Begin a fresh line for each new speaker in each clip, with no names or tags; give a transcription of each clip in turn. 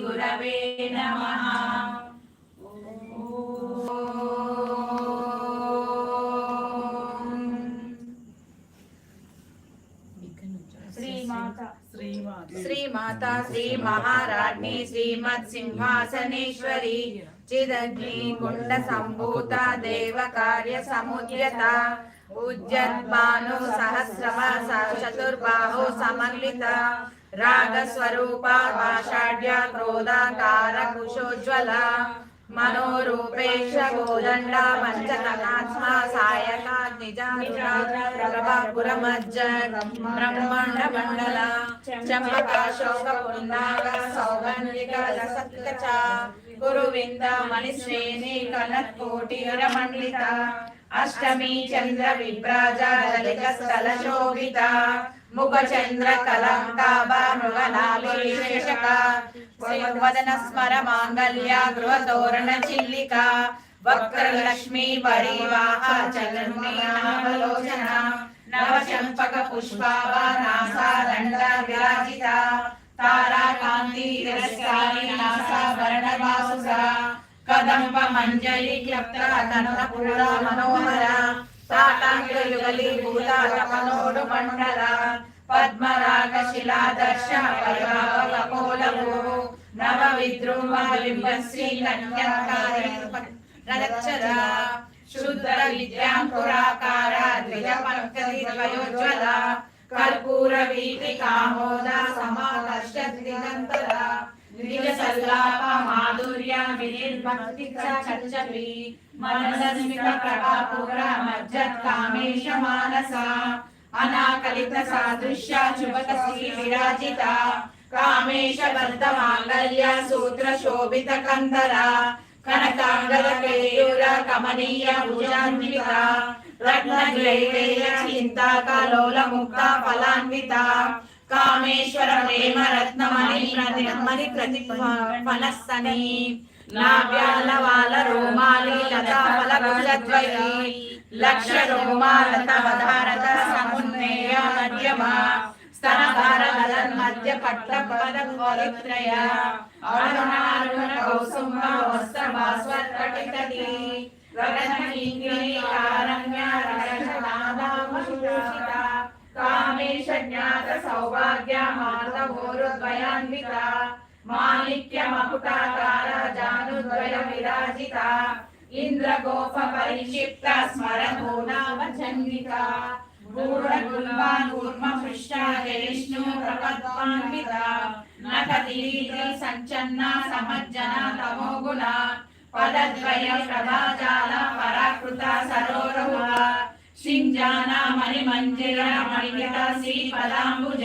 గురవే నమ
శ్రీమాత
శ్రీ మాతా శ్రీమత్ సింహాసనేశ్వరి చిదగ్ని కుండ సంభూత దేవ కార్య సముద్యత ఉజ్జద్భాను సహస్రవ చతుర్బాహు సమన్విత రాగ స్వరూప భాషాఢ్య క్రోధాకార కుశోజ్వల మనోరూపేక్ష గోదండ పంచకనాత్మ సాయక నిజాపురమజ్జ బ్రహ్మాండ మండల చంపక శోక పున్నాగ సౌగంధిక రసత్కచ గురువింద మణిశ్రేణి కనత్కోటి ముఖచంద్ర అష్టమి వదన స్మర మాంగళ్య గృహ తోరణ చిల్లిక వక్రలక్ష్మి పరివాహ చలన్మీనావలోచన నవ చంపక పుష్పాభ విరాజిత తారాకాంతి తిరస్కారి కదంబ మంజలి క్లప్త తనన మనోహర మండల పద్మరాగ శిలాదర్శ పరిభావ నవ విద్రుమ బింబశ్రీ కన్యాకారి రచర శుద్ధ విద్యాం పురాకార ద్విజ పంకది ద్వయోజ్వల కర్పూర వీటి కామోద సమాదర్శ దిగంతర నిజ సల్లాప మాధుర్య అనాకలిత సాదృశ్య శుభక విరాజిత కామేశ మాంగళ్య సూత్ర శోభిత కందర కనకాంగల కేయూర కమనీయ భుజాన్విత రత్నగ్లైవేయ చింతాకలోల ముక్త ఫలాన్విత కామేశ్వర ప్రేమ రత్నమణి ప్రతిమణి ప్రతి నాభ్యాల రోమాలి లతా ఫల లక్ష రోమాలత వధారత సమున్నేయ మధ్యమ స్తనభార గలన్ మధ్య పట్ల పద పరిత్రయ అరుణారుణ కౌసుమ వస్త్ర భాస్వత్ కటితది కామేశ జ్ఞాత సౌభాగ్య మాతవోరుద్వయాన్విత మాణిక్య మాణిక్యమకుటాకార జానుద్వయ విరాజిత ఇంద్రగోప పరిక్షిప్త స్మరభూనావచన్విత సంచన్న సమజ్జన తమోగుణ పదద్వయ ప్రభాజాల పరాకృత సరోరహ సింజాన మణిమంజిర మణిగత శ్రీపదాంబుజ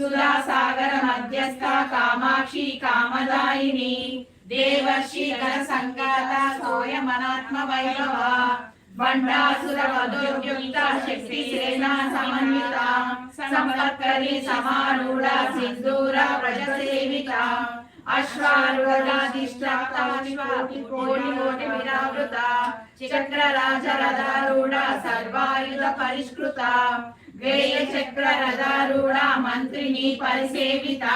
సుధాసాగర మధ్యస్థ కామాక్షి కామదాయిని. దేవర్షి సంగాత సోయమనాత్మ వైభవ బండాసుర వధోద్యుక్త శక్తి సేనా సమన్విత. సంపత్కరి సమారూఢ సింధూర ప్రజసేవిత. సేవిత చక్రరాజరథారూఢ సర్వాయుధ పరిష్కృత వేయ చక్ర రథారూఢ మంత్రిని పరిసేవిత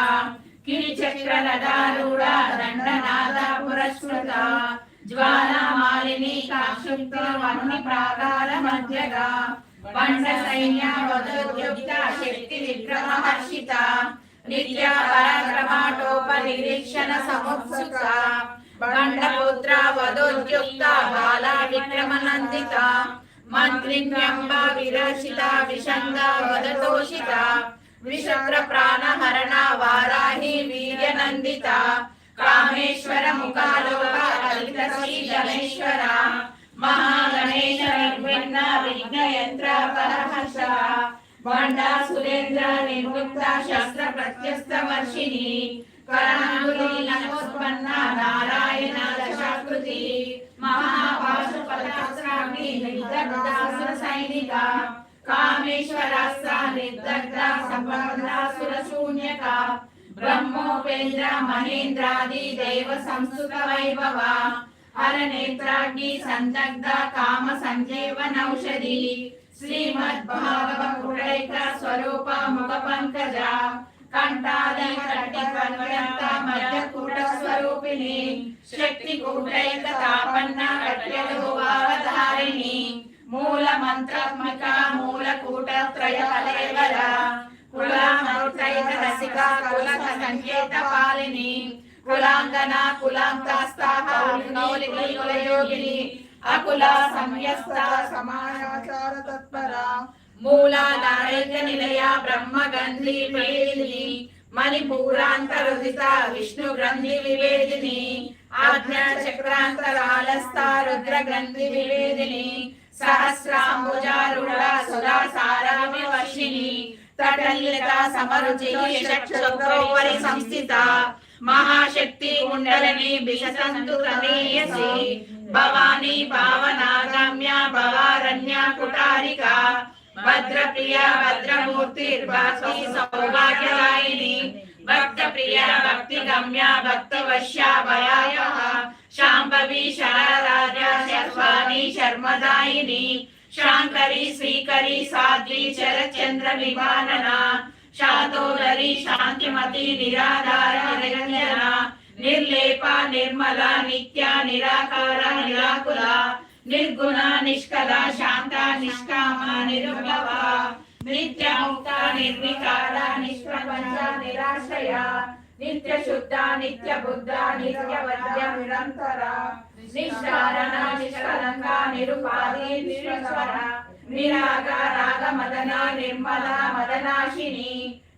కిరి చక్ర రథారూఢ దండనాద పురస్కృత జ్వాలామాలిని కాక్షుప్త వహ్ని ప్రాకార మధ్యగా పండ సైన్య శక్తి విగ్రహ హర్షిత నిత్య పరాక్రమాటోప నిరీక్షణ సముత్సుక బండపుత్ర వదోద్యుక్త బాల విక్రమనందిత మంత్రిణ్యంబ విరచిత విషంగ వదతోషిత విషక్ర ప్రాణహరణ వారాహి వీర్యనందిత కామేశ్వర ముఖాలోక లలిత శ్రీ గణేశ్వర మహాగణేశ విఘ్న విఘ్న యంత్ర పరహర్ష బండా సురేంద్ర నిర్ముక్త శస్త్ర ప్రత్యస్త వర్షిణి. కరాంగులి నమోత్పన్న నారాయణ దశాకృత. సహస్రాగ్ని నిర్దగ్ధాసుర సైనిక. కామేశ్వరాస్త్ర నిర్దగ్ధ సంబంధాసుర శూన్యక. బ్రహ్మోపేంద్ర మహేంద్రాది దేవ సంస్కృత వైభవ. హర నేత్రాగ్ని సందగ్ధ కామ సంజీవనౌషధి శ్రీమద్ స్వరూప ముఖ పంకజ కంఠాది స్వరూపిణి శక్తి కూటైక తాపన్న కట్యలు మూల మంత్రాత్మిక మూల కూట త్రయ కలేవర కుల మరుత్రైక రసిక కుల సంకేత పాలిని కులాంగన కులాంతస్థాహ నౌలికి కులయోగిని అకుల సంయస్త
సమాచార తత్పర
మూలాధారైక నిలయ బ్రహ్మ గంధి ప్రేదిని మణిపూరాంతరుదిత విష్ణు గ్రంథి వివేదిని ఆజ్ఞా చక్రాంతరాలస్థ రుద్ర గ్రంథి వివేదిని సహస్రాంబుజారుడ సుధా సారామి వర్షిణి తటల్లిత సమరుచి చక్షుపరి సంస్థిత మహాశక్తి కుండలని బిషసంతు తమేయసి భవాని పావనాగమ్య భవారణ్య కుటారిక భద్రప్రియ భద్రమూర్తిర్భాసి సౌభాగ్యదాయిని భక్త ప్రియ భక్తి గమ్య భక్త వశ్యా భయాయ శాంభవి శారదాజ శర్వాణి శర్మదాయిని శాంకరి శ్రీకరి సాద్వి చరచంద్ర విమానన శాంకరి శాతోదరి శాంతిమతి నిరాధార నిరంజన నిర్లేప నిర్మల నిత్య నిరాకార నిరాకుల నిర్గుణ నిష్కల శాంత నిష్కామ నిరుపవ నిత్యముక్త నిర్వికార నిష్ప్రపంచ నిరాశయ నిత్య శుద్ధ నిత్య బుద్ధ నిత్య వద్య నిరంతర నిశ్చారణ నిష్కలంక నిరుపాధి నిశ్వర నిరాగ రాగ మదన నిర్మల మదనాశిని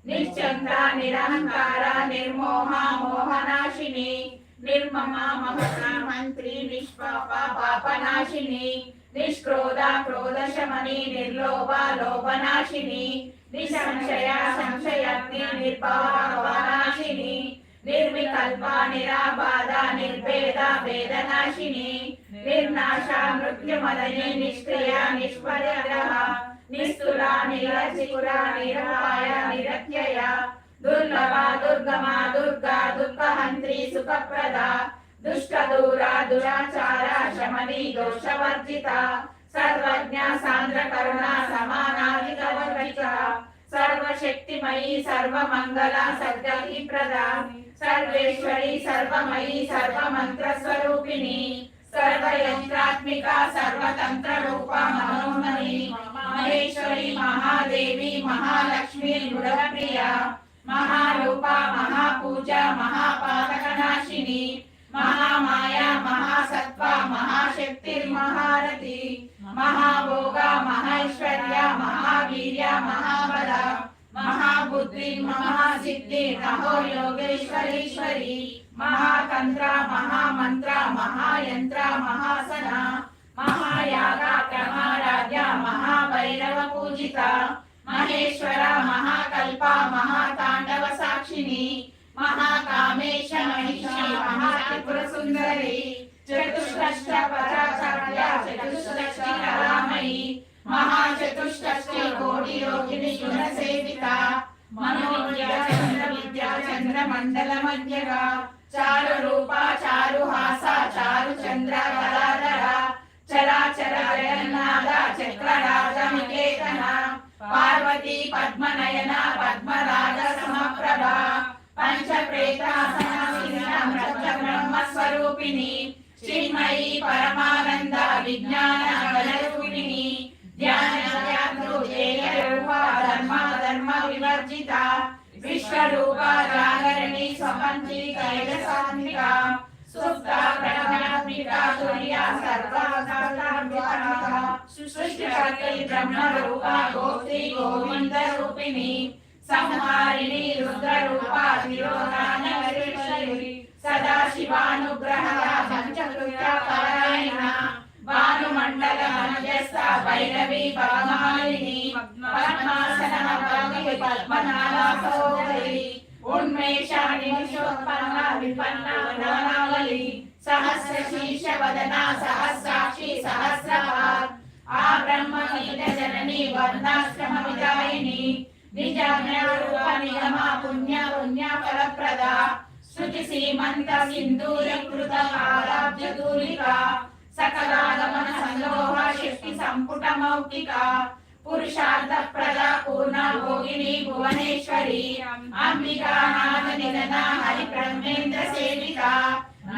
నిశ్చంద్ర నిరహంకార నిర్మోహ మోహనాశిని నిర్మమ మమత మంత్రి నిష్పాప పాపనాశిని నిష్క్రోధ క్రోధశమని నిర్లోభ లోభనాశిని నిసంశయ సంశయగ్ని నిర్భవనాశిని నిర్వికల్ప నిరాబాధ నిర్భేద వేదనాశిని నిర్నాశ మృత్యుమదని నిష్క్రియ నిష్పరిగ్రహ నిస్తుల నిరచికుర నిరపాయ నిరత్యయ దుర్లభ దుర్గమ సుఖప్రదా దుష్టదూరా దురాచార శమనీ దోషవర్జిత సర్వజ్ఞ సాంద్ర కరుణ సమానాధిక వర్జిత సర్వశక్తిమయీ సర్వమంగళ సద్గతి ప్రదా సర్వేశ్వరి సర్వమయీ సర్వమంత్ర స్వరూపిణి సర్వయంత్రాత్మిక సర్వతంత్ర రూప మనోన్మణి మహేశ్వరి మహాదేవి మహాలక్ష్మి గుణప్రియ మహారూప మహాపూజ మహాపాతకనాశిని మహామాయ మహాసత్వ మహాశక్తిర్మహారతి మహాభోగ మహైశ్వర్య మహావీర్య మహాబల మహాబుద్ధి మహాసిద్ధి నహో యోగేశ్వరీశ్వరి మహాతంత్ర మహామంత్ర మహాయంత్ర మహాసన మహాయాగ మహారాజ మహాభైరవ పూజిత మహేశ్వర మహాకల్ప మహాతాండవ సాక్షిని మహాకామేశ మహిషి మహాత్రిపుర సుందరి చతుష్ట పరాచార్య చతుష్టి కళామయి మహాచతుష్టి కోటి యోగిని గుణ సేవిత చంద్ర విద్య చంద్ర మండల మధ్యగా చారు రూప చారు హాస చారు చంద్ర కళాధర చరాచర జగన్నాథ చక్రరాజ నికేతన పార్వతీ పద్మనయన పద్మరాజ సమప్రభ పంచ బ్రహ్మ స్వరూపిణి పరమానంద విజ్ఞాన బలరూపిణి ధర్మ వివర్జిత విశ్వరూప జాగరణి స్వపంచీ కైలసాత్మిక సుప్త బ్రహ్మ రూప గోత్రి గోవింద రూపిణి సంహారిణి రుద్ర రూప తిరోధానవరేశ్వరి పంచకృత భానుమండల మధ్యస్థ భైరవి పరమాలిని పద్మాసన పద్మనాభ సోదరి उन्मेष निमिषोत्पन्न विपन्न नवनावली सहस्र शीर्ष वदना सहस्राक्षी सहस्रभाग आ ब्रह्म गीत जननी वर्णाश्रम विदायिनी निज रूप निगमा पुण्य पुण्य फलप्रदा श्रुति सीमन्त सिन्दूर कृत आराब्ज दूलिका सकलागमन संलोह शक्ति संपुट मौक्तिका పురుషార్థ ప్రద పూర్ణ భోగిని భువనేశ్వరి. అంబికా నాద నిదన హరి బ్రహ్మేంద్ర సేవిత.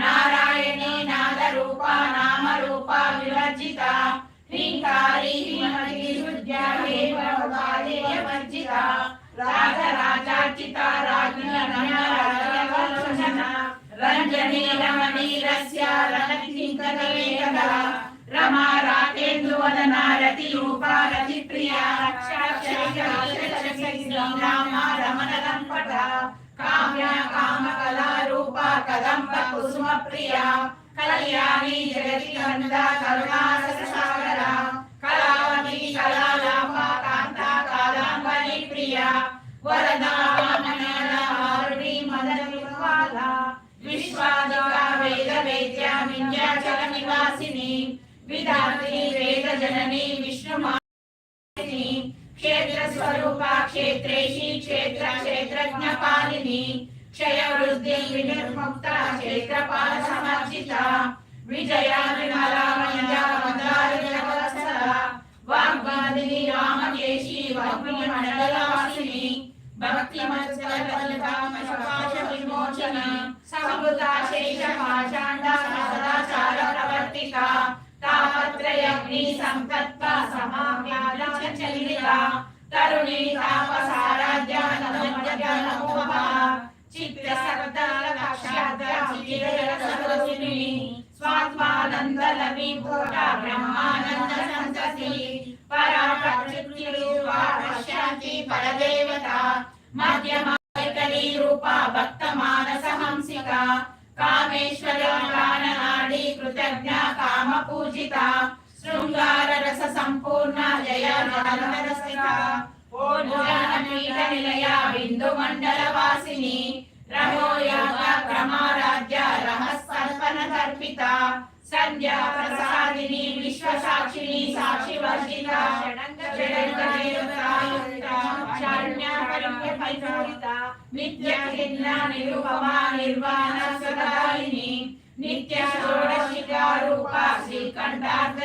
నారాయణి నాద రూప నామ రూప వివర్జిత. హ్రీంకారి హిమతి విశుద్ధ్య హేమోపాదేయ వర్జిత. రాజ రాజార్చిత రాజ్ఞ రంజనీ రమణీ రస్య రణకింకరేకద రమా రాకేందు వదన రతి రూపా రతి ప్రియా శ్రీరామ రమణ లంపట కామ్య కామ కళా రూప विधाति वेदजननी विष्णुमानि क्षेत्रस्वरूपा क्षेत्रेशी क्षेत्र क्षेत्रज्ञपालिनि क्षयवृद्धि विनिर्मुक्ता क्षेत्रपालसमर्जिता विजया विमलामयावदारिणी रामकेशी वग्निमण्डलवासिनि भक्तिमत्सलकल्पामशपाशविमोचन सहभृता शेषपाषाण्डा सदाचारः తాపత్రయగ్ని సంతత్వ సమావ్యాల చలిత తరుణి తాపసారాధ్య నమోప చిత్త సర్ద లక్ష్యాద చిత్ర సరసిని స్వాత్మానంద బ్రహ్మానంద పరా పరదేవత భక్త మానస హంసిక కామేశ్వర కృతజ్ఞ కామ పూజిత శృంగార రస సంపూర్ణ జయ రసిక పీఠ నిలయ బిందు మండల వాసిని రమోయాగ క్రమారాధ్య రహస్కల్పన తర్పిత సంధ్యా ప్రసాదిని విశ్వ సాక్షిని సాక్షి వర్జిత నిత్య కిన్న నిరుపమా నిర్వాణ సదాయిని. నిత్య షోడశికా రూప శ్రీకంఠార్థ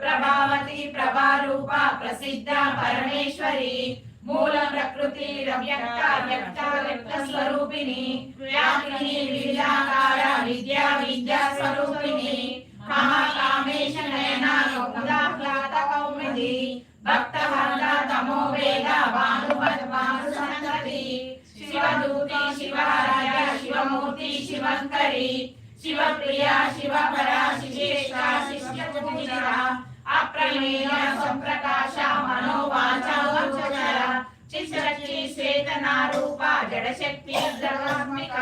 ప్రభావతి ప్రభారూప ప్రసిద్ధ పరమేశ్వరి మూల ప్రకృతి వ్యక్త వ్యక్త వ్యక్త స్వరూపిణి వ్యాపిని వివిధాకార విద్యా విద్యా స్వరూపిణి మహాకామేశ నయన కౌముదాహ్లాద కౌముది భక్త హంద తమో వేద భానుమత్ భాను సంతతి శివదూతి శివరాజ శివమూర్తి శివంకరి శివప్రియ శివపర శివేశ శిష్య పూజిత అప్రమేయ సంప్రకాశ మనోవాచాగోచర చిశక్తి శ్వేతనారూప జడశక్తి జగత్మిక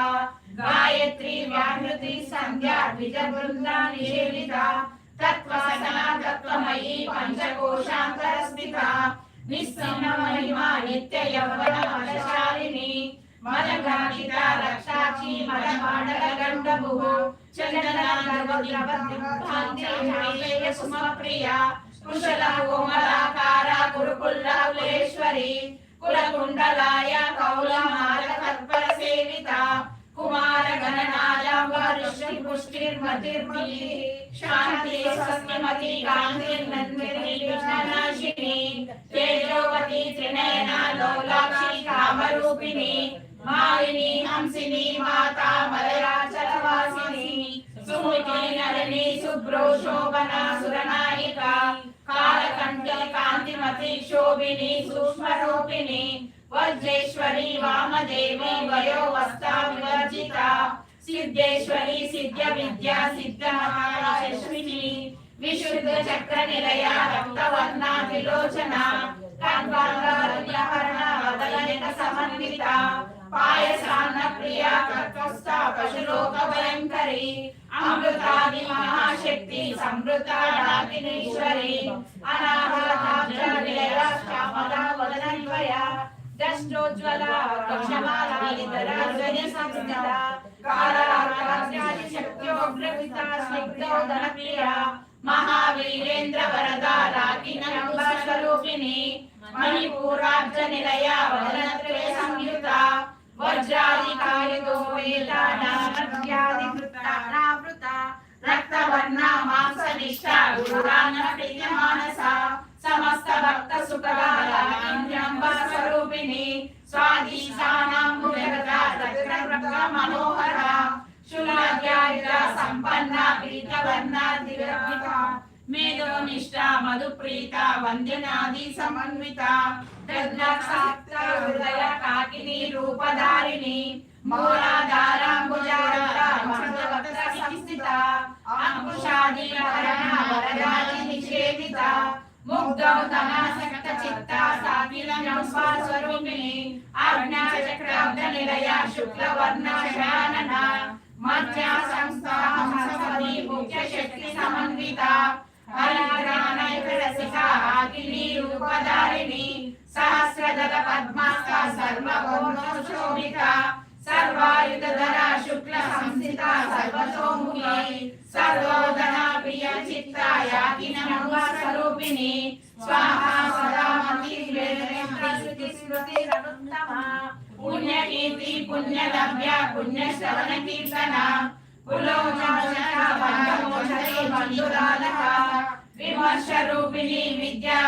గాయత్రి వ్యాహృతి సంధ్య ద్విజ బృంద నిషేవిత తత్వసన తత్వమయీ పంచకోశాంతర స్థిత నిస్సన్న ప్రియ కుశల కోమలాకార కురుకుల్లాకులేశ్వరి కులకుండలాయ కౌలమాల కర్పర సేవిత కుమార గణనాయ వృష్టి శాంతి సత్యమతి గాంధీర్నందిని తేజోవతి త్రినయన లోలాక్షి కామరూపిణి మాలిని హంసిని మాతా మలయాచల వాసిని సుముఖి నళిని శుభ్రో శోభన సురనాయిక కాలకంఠి కాంతిమతి శోభిని సూక్ష్మరూపిణి వజ్రేశ్వరి వామదేవి వయో వస్తా వివర్జిత సిద్ధేశ్వరి సిద్ధ విద్యా సిద్ధ మహారాశ్విని విశుద్ధ చక్ర నిలయ రక్తవర్ణ విలోచన ఖడ్గాంగారుణ్యహరణ వదలనిక సమన్విత పాయసాన్న ప్రియ కర్కస్థ పశులోక భయంకరి అమృతాది మహాశక్తి సమృత డాకినీశ్వరి అనాహత నిలయ శ్యామల వదనన్వయ దష్టోజ్వల వృక్షమాలాధర సంస్థిత కాళాకాశాది శక్త్యోగ్రవిత స్నిగ్ధోదన ప్రియ మహావీరేంద్ర వీరేంద్ర వరద స్వరూపిణి మణిపూరాబ్జ నిలయ వదనత్రే సంయుత వజ్రాధికారితో వేదానామృత రక్తవర్ణ మాంసనిష్ట గురురాన ప్రియ మానస సమస్త భక్త మేధోనిష్ట మధుప్రీత వంద్యనాది సమన్విత. హృదయ కాకిని రూపధారిణి. మూలాధారాంబుజాగ్ర మధ్యవక్త సంస్థిత అంకుశాది వరణ రూపధారిణి పద్మాస్త సర్వాయుధర శుక్ల సంస్థిత సర్వతోముఖి సర్వోదన ప్రియ చిత్త స్వరూపిణి స్వాహా సదా స్మృతి పుణ్యకీర్తి పుణ్యలభ్య పుణ్యశ్రవణ కీర్తన కులోచనోషధి విద్యా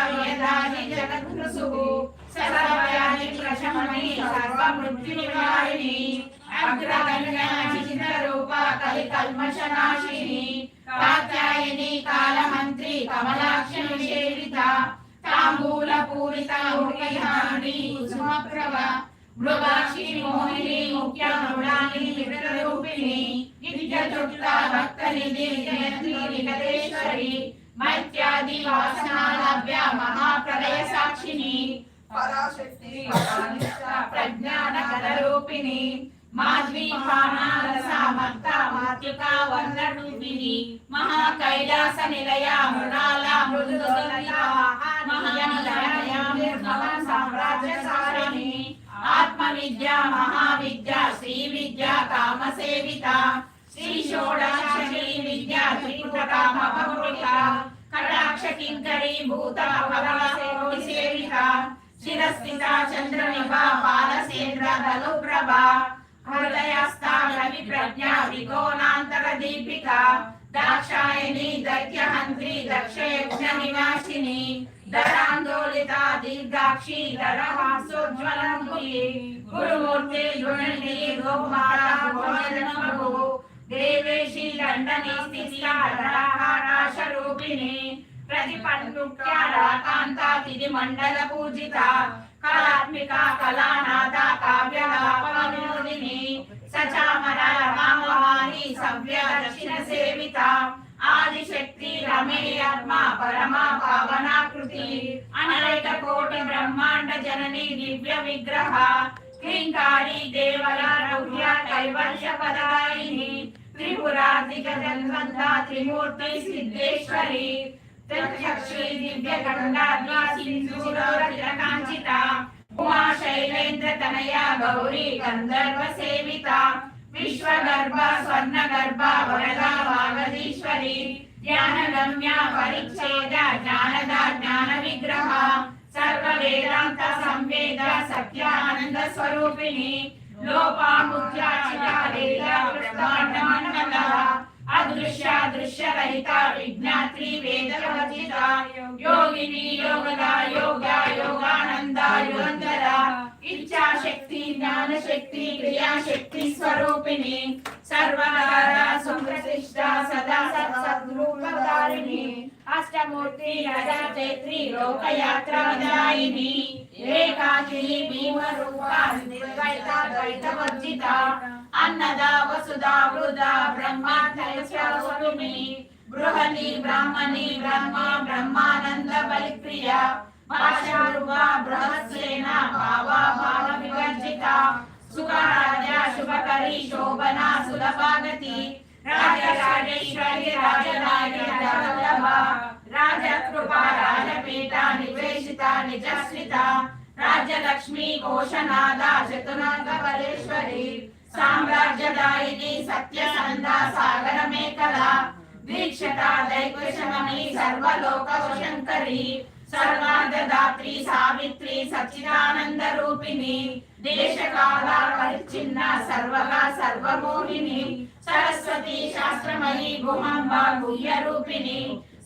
ప్రశమని సర్వ కలి కల్మషనాశిని కాత్యాయని కాలమంత్రి కమలాక్షి నిషేవిత తాంబూల పూరిత ఉడిహాని మృగాక్షి మోహిని ముఖ్య మృడాని విగ్రహరూపిణి నిత్య చుట్ట భక్త నిధి జయంతి నిగతేశ్వరి మైత్యాది వాసనాలభ్య మహాప్రలయ సాక్షిని
పరాశక్తి
ప్రజ్ఞాన రూపిణి మాధ్వి పానాలస మత్త మాతృకా వర్ణ రూపిణి మహా కైలాస నిలయ మృణాల మృదు సామ్రాజ్య సారిణి ఆత్మ విద్య మహావిద్య శ్రీ విద్య కామ సేవిత శ్రీ షోడశి విద్య త్రిపుట కామ భౌతిక కటాక్ష కింకరీ భూత భగవతి సేవిత శిరస్థిత చంద్ర నిభా బాలసేంద్ర ధను ప్రభ హృదయస్థ రవి ప్రజ్ఞ వికోణాంతర దీపిక దాక్షాయణి దైత్యహంత్రి దక్షయజ్ఞ నివాసిని దరాందోళిత దీర్ఘాక్షి దరహాసోజ్వలంబులి గురుమూర్తి గుణనిధి గోమాత భోజనమగు దేవేశి దండని స్థితిరూపిణి ప్రతిపన్ముఖ్యారాకాంత తిది మండల పూజిత కళాత్మిక కళానాథ కావ్యలాపవినోదిని సచామర రామవాణి సవ్య దక్షిణ సేవిత ఆదిశక్తి రమేయాత్మ పరమ భావనాకృతి అనేక కోటి బ్రహ్మాండ జనని దివ్య విగ్రహ క్లీంకారి దేవల రౌద్య కైవల్య పదాయిని త్రిపురాధిక జన్మంత త్రిమూర్తి సిద్ధేశ్వరి ప్రత్యక్షి దివ్య గంగాద్వా సింధూరకాంచిత ఉమా శైలేంద్ర తనయ గౌరీ గంధర్వ సేవిత విశ్వగర్భ స్వర్ణ గర్భ వరదా వాగదీశ్వరి ధ్యానగమ్య పరిచ్ఛేద జ్ఞానద జ్ఞాన విగ్రహ సర్వ వేదాంత సంవేద సత్యానంద స్వరూపిణి లోపాముద్రాచిత అదృశ్య దృశ్య రహిత విజ్ఞాత్రి వేద వర్జిత యోగిని యోగద యోగ యోగానంద యుగంధర ఇచ్చాశక్తి జ్ఞానశక్తి క్రియాశక్తి స్వరూపిణి సర్వకార సంప్రతిష్ట సదా సద్రూపధారిణి అష్టమూర్తి రజా చైత్రి లోకయాత్రాదాయిని ఏకాకిని భీమ నిర్వైత ద్వైత వర్జిత అన్నదా వసుదా వృదా బ్రహ్మాధ్యస్వరూపిణి బృహని బ్రాహ్మణి బ్రహ్మ బ్రహ్మానంద బలిప్రియ భాషారూప నిజశ్రిత రాజ్యలక్ష్మి ఘోషనాద చతురంగవరేశ్వరి సామ్రాజ్యదాయిని సత్యసంద సాగర మేఖల దీక్షత సర్వలోక శంకరి సర్వార్ధదాత్రి సావిత్రి సచ్చిదానంద రూపిణి. దేశకాల పరిచ్ఛిన్న సర్వగా సర్వమోహిని. సరస్వతి శాస్త్రమయి గుహంబ గుహ్య రూపిణి.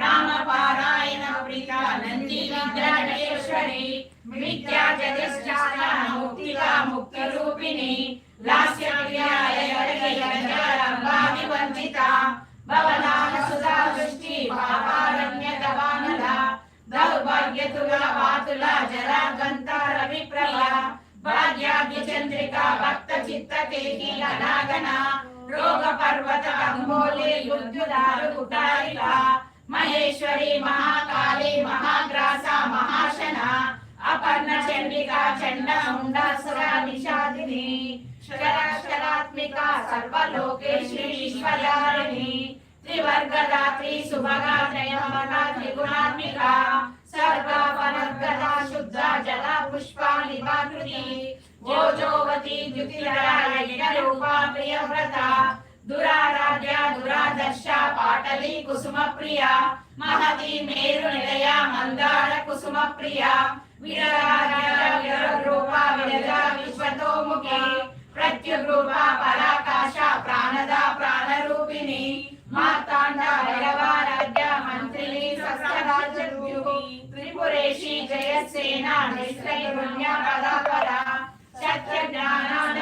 రామ పారాయణ నంది విద్యాధరేశ్వరి విద్యా జగశ్చాల ముక్తిగా ముక్తి రూపిణి లాస్య ప్రియాయ వంచిత భవనాల సుధా దృష్టి పాపారణ్య దవానల దౌర్భాగ్యతుల వాతుల భాగ్యాగ్య చంద్రిక భక్త చిత్త కేకి రోగ పర్వత అంబోలి యుద్ధుదారు కుటారిక మహేశ్వరి మహాకాళి మహాగ్రాస మహాశన అపర్ణ చండిక చండ ముండాసుర నిషాదిని శరాక్షరాత్మిక సర్వలోకేశ్వరి ఈశ్వర్యారిణి త్రివర్గదాత్రి సుభగా త్రయమగా త్రిగుణాత్మిక సర్వ పనర్గదా శుద్ధ జల పుష్ప నివాకృతి ఓజోవతి ద్యుతిరాయ రూపా ప్రియవ్రత దురారాధ్య దురాదర్శ పాటలి కుసుమ ప్రియ మహతి మేరు నిలయ మందార కుసుమ ప్రియ విరారాధ్య విరూప విరజ విశ్వతోముఖి ప్రత్యుగ్రూప పరాకాశ ప్రాణద ప్రాణరూపిణి మార్తాండ భైరవారాధ్య మంత్రిని సస్యరాజ్యూహి త్రిపురేషి జయసేన నిశ్చైరుణ్య పదాపర సత్య జ్ఞానాన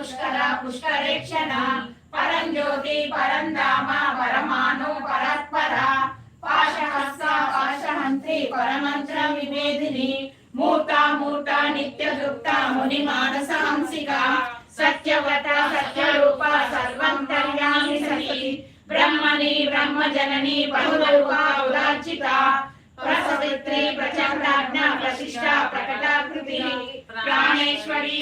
పుష్కర పుష్కరేక్షణ. పరం జ్యోతి పరం దామ పరమాను పరత్పర పాశహస్త పాశహంత్రి పరమంత్ర వివేదిని మూర్త మూర్త నిత్య గుప్త ముని మానస హంసిక. సత్యవత సత్యరూప సర్వం కళ్యాణి సతి. బ్రహ్మణి బ్రహ్మజనని బహురూప ఉదార్చిత. ప్రసవిత్రి ప్రచండాజ్ఞ ప్రశిష్ట ప్రకటాకృతి ప్రాణేశ్వరి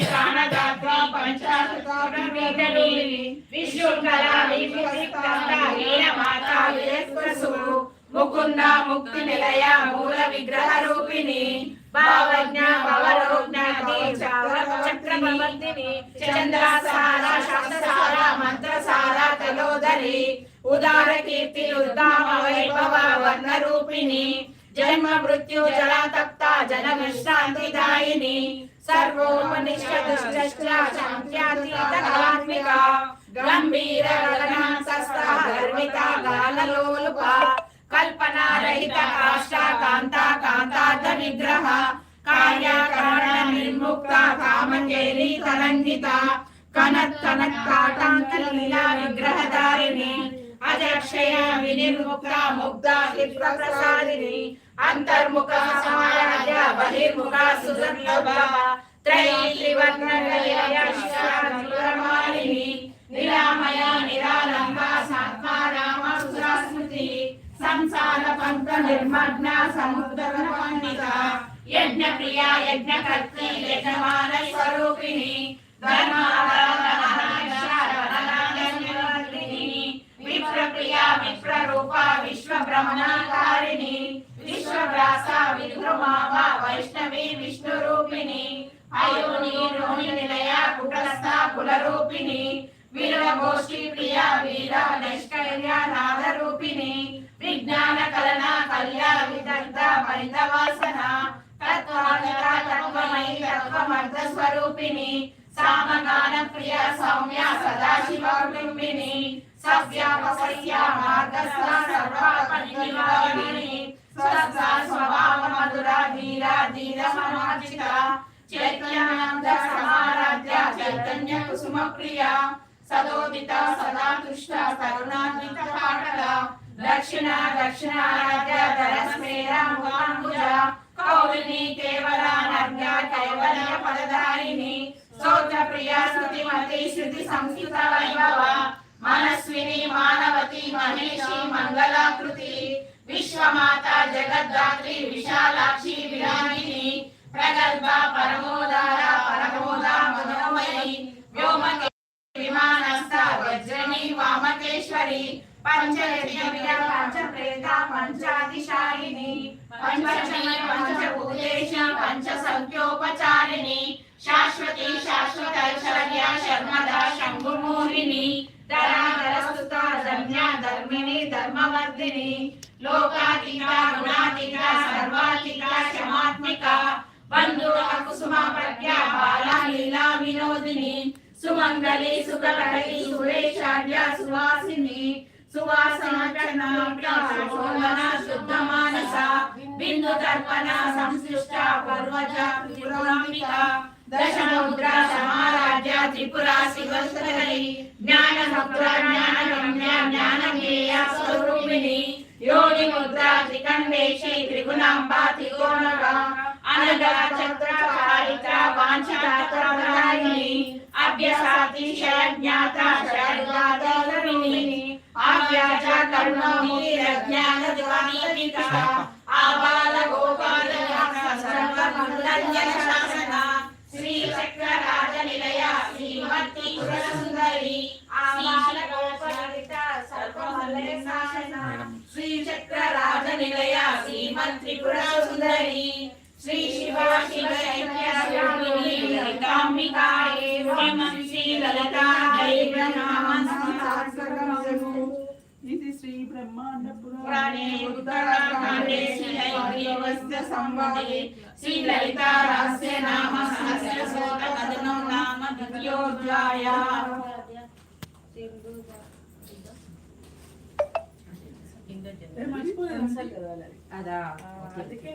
ముకుంద ముక్తి నిలయ మూల విగ్రహ రూపిణి భావజ్ఞ భవరోజ్ఞ చక్రవర్తిని చంద్రసార శాస్త్రసార మంత్రసార తలోదరి ఉదార కీర్తి ఉద్దామ వైభవ వర్ణ రూపిణి జన్మ మృత్యు జలాతప్త జన విశ్రాంతిదాయిని సర్వోపనిష్ట దుష్టశ్చ శాంత్యాతీత కళాత్మిక గంభీర గగనాంతస్థ గర్విత గాలలోలుప కాష్ట కాంత కాంతార్థ కార్యకరణ నిర్ముక్త కామకేలి తరంగిత కనత్ కనత్ కాటాంత లీలా విగ్రహధారిణి అజక్షయ వినిర్ముక్త ముగ్ధ విప్ర అంతర్ముఖ సమారాధ్య బహిర్ముఖ సుదర్లభ త్రైవర్ణ నిరామయ నిరాలంబ సాత్మారామ సురాస్మృతి సంసార పంక నిర్మగ్న సముద్ర పండిత యజ్ఞ ప్రియ యజ్ఞ కర్తి యజమాన స్వరూపిణి ధర్మ ప్రియ విప్ర రూప విశ్వ బ్రహ్మణాకారిణి విశ్వవ్యాస విద్రుమావ వైష్ణవి విష్ణు రూపిణి అయోని రోణి నిలయ కుటస్థ కుల రూపిణి వీర గోష్ఠి ప్రియ వీర నైష్కర్య నాద రూపిణి విజ్ఞాన కలన కళ్యాణ విదగ్ధ పరితవాసన వాసన తత్వమయి తత్వమర్థ స్వరూపిణి సామగాన ప్రియ సౌమ్య సదాశివ కుటుంబిని సవ్యాపసస్య మార్గస్థ సర్వపరినివారిణి చైతన్య కుసుమ ప్రియ సదోదిత సదా తుష్ట కరుణాన్విత పాటల. దక్షిణ దక్షిణారాధ్య ధరస్మేర ముఖాంబు పదధారిణి. స్తోత్ర ప్రియ శృతిమతి శృతి సంస్కృత వైభవ. మనస్విని మానవతి మహేషి మంగళాకృతి. విశ్వమాత జగద్ధాత్రి విశాలాక్షి విరాగిని ప్రగల్భ పరమోదార పరమోదా మనోమయి వ్యోమకే విమానస్థ వజ్రని వామకేశ్వరి. పంచయజ్ఞ విర పంచప్రేత పంచాదిశాయిని పంచమీ పంచభూతేశ పంచ సంఖ్యోప దశముద్రా సమారాజ్యా త్రిపురా శివస్థలి జ్ఞాన సముద్రా జ్ఞాన రమ్య జ్ఞాన జ్ఞేయ స్వరూపిణి యోగి ముద్రా త్రికండేశై త్రిగుణాంబా త్రిగోణ అనగా చక్రపాలిక వాంఛాత్రి అభ్యసాతి శరజ్ఞాత శరణి అవ్యాచ కర్మ మీర జ్ఞాన ద్వారీ సర్వమంగళ శాసన శ్రీ చక్రరాజ నిలయ శ్రీమతి సుందరి ఆబాల గోపాలిత సర్వమల్లె శాసన శ్రీ చక్రరాజ నిలయ శ్రీమతి సుందరి శ్రీ శివ శివ నమః. శ్రీ లలితా
ఇది శ్రీ బ్రహ్మాండ
పురాణే ఉత్తరాఖండే శ్రీ సంవదే. శ్రీ లలితా రహస్య నామ సహస్ర శ్లోక కథనో నామ ద్వితీయోధ్యాయ
అదా.